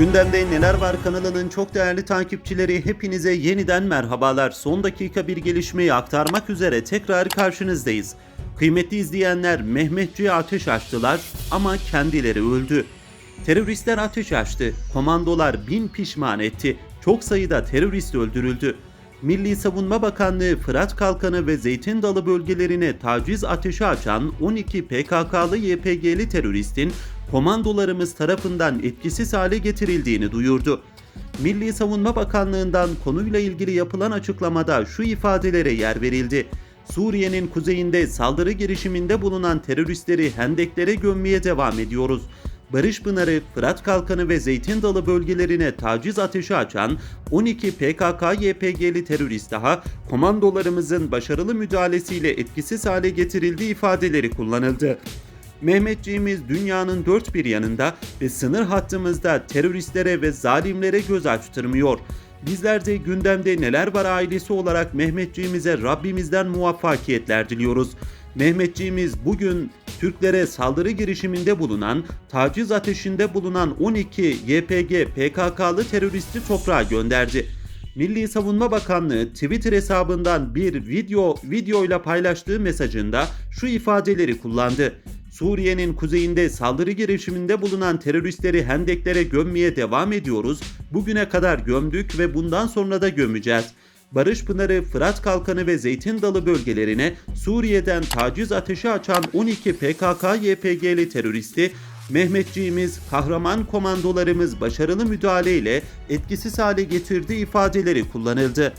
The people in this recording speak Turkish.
Gündemde Neler Var kanalının çok değerli takipçileri hepinize yeniden merhabalar. Son dakika bir gelişmeyi aktarmak üzere tekrar karşınızdayız. Kıymetli izleyenler Mehmetçi'ye ateş açtılar ama kendileri öldü. Teröristler ateş açtı. Komandolar bin pişman etti. Çok sayıda terörist öldürüldü. Milli Savunma Bakanlığı Fırat Kalkanı ve Zeytin Dalı bölgelerine taciz ateşi açan 12 PKK'lı YPG'li teröristin komandolarımız tarafından etkisiz hale getirildiğini duyurdu. Milli Savunma Bakanlığı'ndan konuyla ilgili yapılan açıklamada şu ifadelere yer verildi. Suriye'nin kuzeyinde saldırı girişiminde bulunan teröristleri hendeklere gömmeye devam ediyoruz. Barış Pınarı, Fırat Kalkanı ve Zeytin Dalı bölgelerine taciz ateşi açan 12 PKK-YPG'li terörist daha komandolarımızın başarılı müdahalesiyle etkisiz hale getirildiği ifadeleri kullanıldı. Mehmetçiğimiz dünyanın dört bir yanında ve sınır hattımızda teröristlere ve zalimlere göz açtırmıyor. Bizler de gündemde neler var ailesi olarak Mehmetçiğimize Rabbimizden muvaffakiyetler diliyoruz. Mehmetçiğimiz bugün Türklere saldırı girişiminde bulunan, taciz ateşinde bulunan 12 YPG PKK'lı teröristi toprağa gönderdi. Milli Savunma Bakanlığı Twitter hesabından bir video videoyla paylaştığı mesajında şu ifadeleri kullandı. Suriye'nin kuzeyinde saldırı girişiminde bulunan teröristleri hendeklere gömmeye devam ediyoruz. Bugüne kadar gömdük ve bundan sonra da gömeceğiz. Barış Pınarı, Fırat Kalkanı ve Zeytin Dalı bölgelerine Suriye'den taciz ateşi açan 12 PKK-YPG'li teröristi Mehmetçiğimiz, kahraman komandolarımız başarılı müdahaleyle etkisiz hale getirdiği ifadeleri kullanıldı.